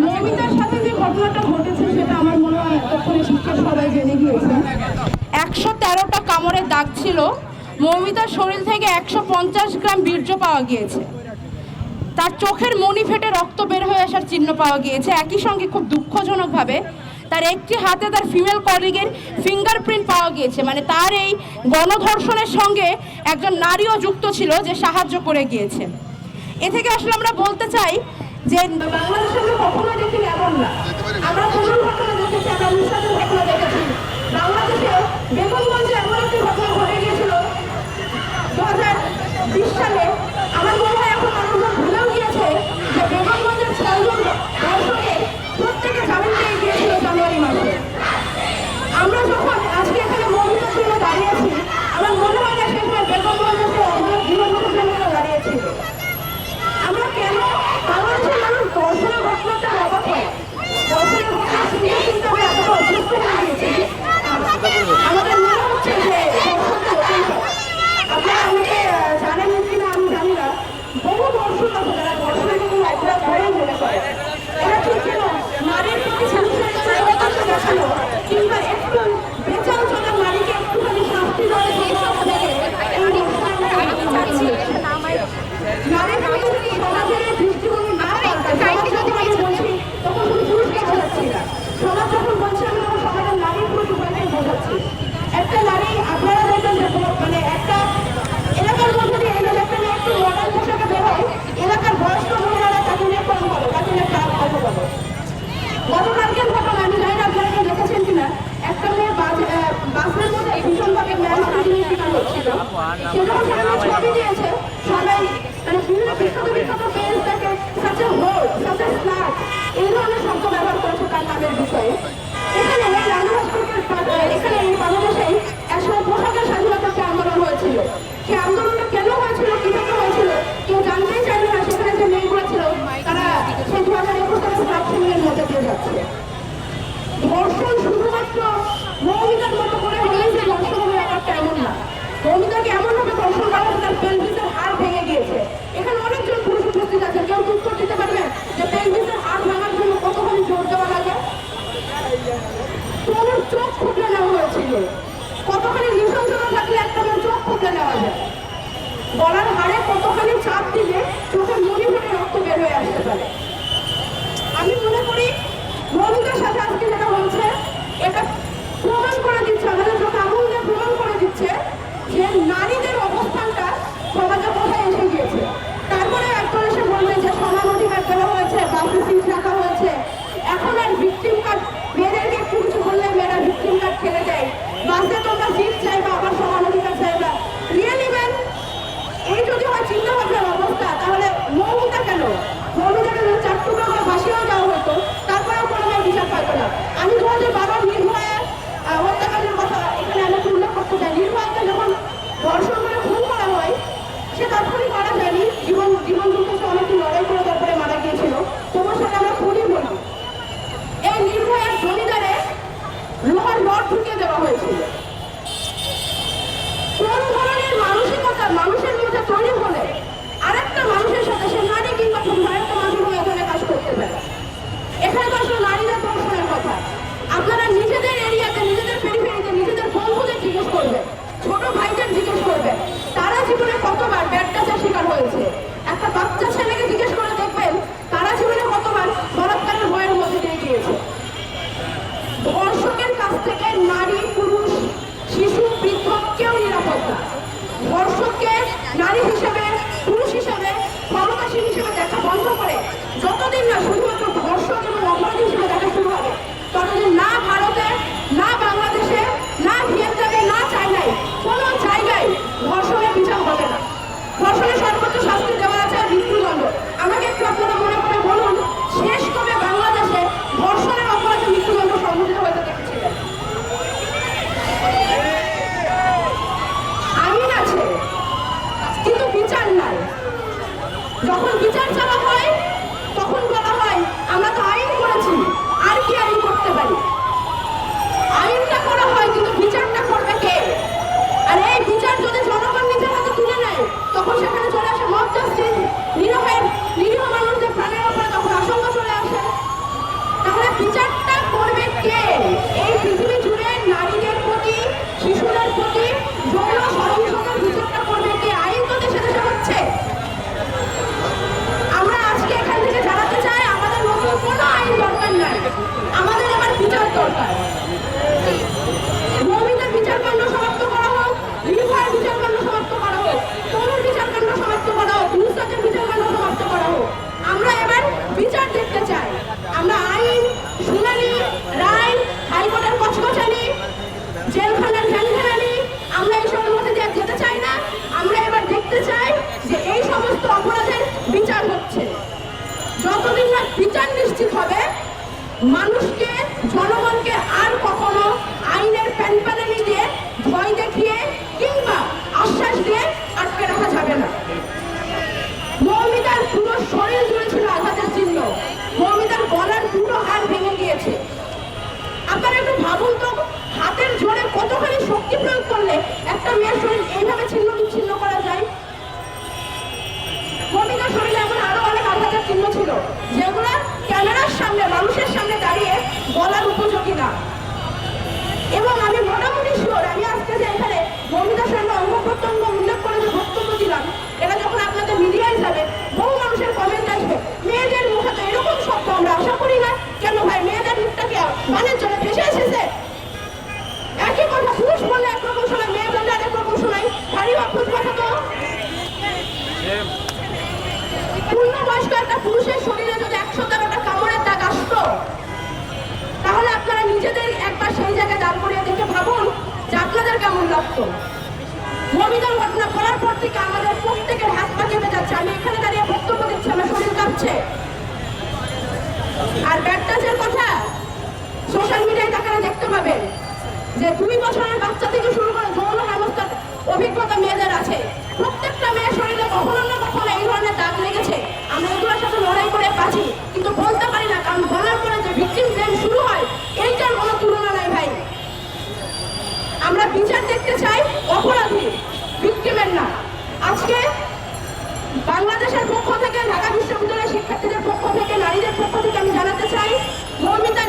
মৌমিতার সাথে যে মনে একশো তেরোটা কামড়ের দাগ ছিল। মৌমিতার শরীর থেকে একশো পঞ্চাশ গ্রাম বীর্য পাওয়া গিয়েছে। তার চোখের মণি ফেটে রক্ত বের হয়ে আসার চিহ্ন পাওয়া গিয়েছে। একই সঙ্গে খুব দুঃখজনকভাবে তার একটি হাতে তার ফিমেল কলিগের ফিঙ্গারপ্রিন্ট পাওয়া গিয়েছে। মানে তার এই গণধর্ষণের সঙ্গে একজন নারীও যুক্ত ছিল যে সাহায্য করে গিয়েছে। এ থেকে আসলে আমরা বলতে চাই যে বাংলাদেশে আমরা কখনো দেখিনি এমন না। আমরা কোনো ঘটনা দেখেছি, আমরা মুসাদের ঘটনা দেখেছি। বাংলাদেশে বেগমগঞ্জে এমন একটি ঘটনা ঘটে গিয়েছিল। দু হাজার বিশ সালে আমার মনে হয় এখন মানুষজন ভুলেও গিয়েছে যে বেগমগঞ্জের ছয়জন দর্শকে প্রত্যেকে জামিন পেয়ে গিয়েছিল জানুয়ারি মাসে আমরা যখন আজকে এখানে মহিলার জন্য দাঁড়িয়েছি আমার মনে হয় না সেখানে বেগমগঞ্জের যে অনেক যুবকের জন্য দাঁড়িয়েছিল আমরা কেন বাংলাদেশের মানুষ দর্শনের ঘটনাটা অবাক হয় দর্শনের ঘটনা শুনতে শুনতে আমরা এতটা অসুস্থ হয়ে গিয়েছি আমাদের মনে হচ্ছে যে দর্শনটা অত্যন্ত আপনারা আমাকে আহ, জানেন কিনা আমি জানি না বহু দর্শক আছে যারা দর্শনের কোনো অপরাধ করেই মনে করে। এরা ঠিক যেন নারীর প্রতি চাহিদা দেখানো হচ্ছিল সে যায় গলার হাড়ে কতখানি চাপ দিলে চোখের মুড়ি ফেটে রক্ত বের হয়ে আসতে পারে? আমি মনে করি মৌমিতার সাথে আজকে যেটা হয়েছে, এটা প্রমাণ করে দিচ্ছে, আমাদের চোখে আঙুল দিয়ে প্রমাণ করে দিচ্ছে যে নারীদের অবস্থানটা সমাজে কোথায় এসে গিয়েছে। তারপরে একজন এসে বলবে যে সমান অধিকার দেওয়া হয়েছে বাসে সিট রাখা হয়েছে। এখন আর ভিকটিম কার্ড মেয়েদেরকে একটু কিছু বললে মেয়েরা ভিকটিম কার্ড খেলে দেয়। বাসে তোমরা সিট চাইবা, আবার সমান মানুষের মধ্যে তৈরি হলে মানুষকে, জনগণকে আর কখনো আইনের প্যানপ্যানানি দিয়ে ভয় দেখিয়ে কিংবা আশ্বাস দিয়ে আটকে রাখা যাবে না। মৌমিতার পুরো শরীর জুড়ে ছিল আঘাতের চিহ্ন। মৌমিতার গলার দুটো হাড় ভেঙে গিয়েছে। আপনারা একটু ভাবুন তো, হাতের জোরে কতখানি শক্তি প্রয়োগ করলে একটা মেয়ের শরীর এইভাবে ছিন্ন বিচ্ছিন্ন করা যায়? মমিতার শরীরে এমন আরও অনেক আঘাতের চিহ্ন ছিল, যেগুলো ক্যামেরার সামনে মানুষের সামনে দাঁড়িয়ে বলার উপযোগী না এবং আমি মোটামুটি শিওর আমি আজকে যে এখানে মমিতার সঙ্গে অঙ্গ প্রত্যঙ্গ উল্লেখ করে যে বক্তব্য দিলাম এটা যখন আপনাদের মিডিয়ায় যাবে বহু মানুষের কমেন্ট আসবে মেয়েদের মুখে তো এরকম শব্দ আমরা আশা করি না কেন ভাই মেয়েদের মুখটা কি পানের জন্য ভেসে এসেছে। একই কথা পুরুষ বললে একরকম শোনায় মেয়ে বললে আরেক রকম শোনায় ভারী অদ্ভুত কথা তো। পূর্ণবয়স্ক একটা পুরুষের শরীরে যদি একশো তেরোটা কামড়ের দাগ আসতো, তাহলে আপনারা নিজেদের একবার সেই জায়গায় দাঁড় করিয়ে দেখে ভাবুন যে আপনাদের কেমন লাগতো। মমিদার ঘটনা করার পর থেকে আমাদের প্রত্যেকের হাত পা কেঁপে যাচ্ছে আমি এখানে দাঁড়িয়ে বক্তব্য দিচ্ছি আমার শরীর কাঁপছে আর ব্যাটটাচের কথা সোশ্যাল মিডিয়ায় তাকালে দেখতে পাবেন যে দুই বছরের বাচ্চা থেকে শুরু করে যৌন হেমস্থার অভিজ্ঞতা মেয়েদের আছে। প্রত্যেকটা মেয়ের শরীরে কখনো না কখনো এই ধরনের দাগ লেগেছে। আমরা এগুলোর সাথে লড়াই করে বাঁচি, কিন্তু বলতে পারি না, কারণ বলার পরে যে ভিকটিম ব্লেম শুরু হয়, এইটার কোনো তুলনা নাই ভাই। আমরা বিচার দেখতে চাই অপরাধী ভিকটিমের না আজকে বাংলাদেশের পক্ষ থেকে, ঢাকা বিশ্ববিদ্যালয়ের শিক্ষার্থীদের পক্ষ থেকে, নারীদের পক্ষ থেকে আমি জানাতে চাই মৌমিতা